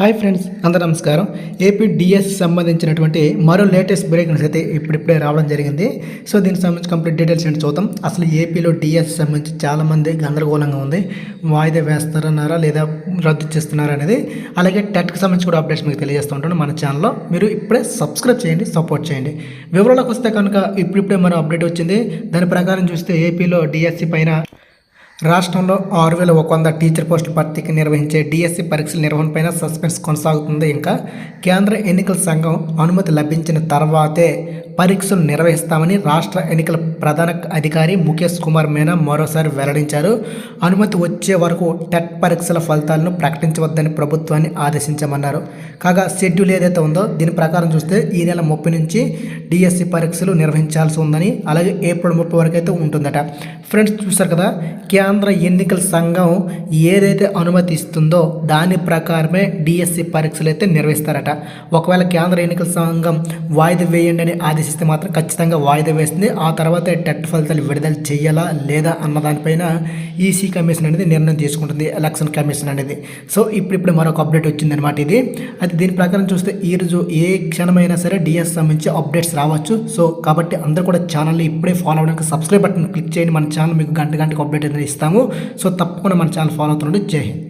Hi friends అందరూ నమస్కారం. AP DS సంబంధించినటువంటి మరో లేటెస్ట్ బ్రేక్ న్యూస్ అయితే ఇప్పుడిప్పుడే రావడం జరిగింది. సో దీనికి సంబంధించి కంప్లీట్ డీటెయిల్స్ ఏంటి చూద్దాం. అసలు ఏపీలో డిఎస్ సంబంధించి చాలామంది గందరగోళంగా ఉంది. వాయిదా వేస్తారన్నారా లేదా రద్దు చేస్తున్నారా అనేది అలాగే టెట్కి సంబంధించి కూడా అప్డేట్స్ మీకు తెలియజేస్తూ ఉంటాను మన ఛానల్లో. మీరు ఇప్పుడే సబ్స్క్రైబ్ చేయండి సపోర్ట్ చేయండి. వివరాలకు వస్తే కనుక ఇప్పుడిప్పుడే మరో అప్డేట్ వచ్చింది. దాని ప్రకారం చూస్తే ఏపీలో డిఎస్సి పైన రాష్ట్రంలో ఆరు వేల ఒక వంద టీచర్ పోస్టుల భర్తీకి నిర్వహించే డిఎస్సి పరీక్షల నిర్వహణపైన సస్పెన్స్ కొనసాగుతుంది. ఇంకా కేంద్ర ఎన్నికల సంఘం అనుమతి లభించిన తర్వాతే పరీక్షలు నిర్వహిస్తామని రాష్ట్ర ఎన్నికల ప్రధాన అధికారి ముఖేష్ కుమార్ మీనా మరోసారి వెల్లడించారు. అనుమతి వచ్చే వరకు టెట్ పరీక్షల ఫలితాలను ప్రకటించవద్దని ప్రభుత్వాన్ని ఆదేశించమన్నారు. కాగా షెడ్యూల్ ఏదైతే ఉందో దీని ప్రకారం చూస్తే ఈ నెల ముప్పై నుంచి డిఎస్సి పరీక్షలు నిర్వహించాల్సి ఉందని అలాగే ఏప్రిల్ ముప్పై వరకు అయితే ఉంటుందట. ఫ్రెండ్స్ చూసారు కదా కేంద్ర ఎన్నికల సంఘం ఏదైతే అనుమతి ఇస్తుందో దాని ప్రకారమే డిఎస్సి పరీక్షలు అయితే నిర్వహిస్తారట. ఒకవేళ కేంద్ర ఎన్నికల సంఘం వాయిదా వేయండి అని ఆదేశిస్తే మాత్రం ఖచ్చితంగా వాయిదా వేస్తుంది. ఆ తర్వాత టెట్ ఫలితాలు విడుదల చేయాలా లేదా అన్న దానిపైన ఈసీ కమిషన్ అనేది నిర్ణయం తీసుకుంటుంది. ఎలక్షన్ కమిషన్ అనేది. సో ఇప్పుడిప్పుడు మరొక అప్డేట్ వచ్చిందనమాట ఇది. అయితే దీని ప్రకారం చూస్తే ఈరోజు ఏ క్షణమైనా సరే డిఎస్ సంబంధించి అప్డేట్స్ రావచ్చు. సో కాబట్టి అందరూ కూడా ఛానల్ని ఇప్పుడే ఫాలో అవ్వడానికి సబ్స్క్రైబ్ బటన్ క్లిక్ చేయండి. మన ఛానల్ మీకు గంట గంటకు అప్డేట్ అనేది ఇస్తాము. సో తప్పకుండా మన ఛానల్ ఫాలో అవుతుండండి. జై హింద్.